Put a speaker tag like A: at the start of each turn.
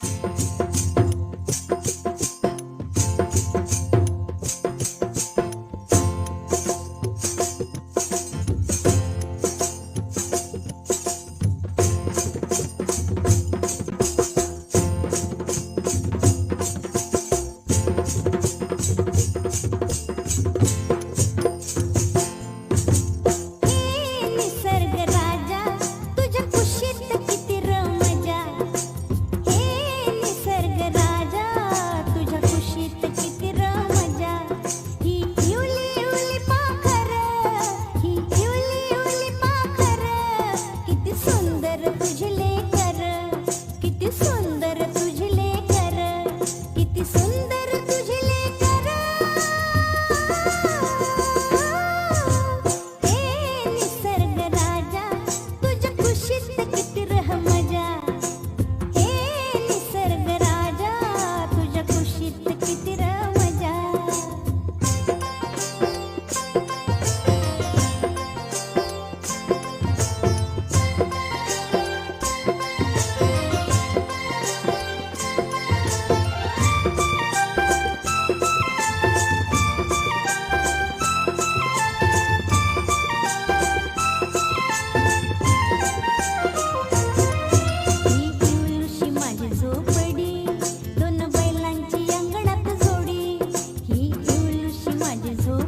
A: हे Y झोपडी दोन बैलांची अंगणात जोडी. ही उलूशी माझी झोप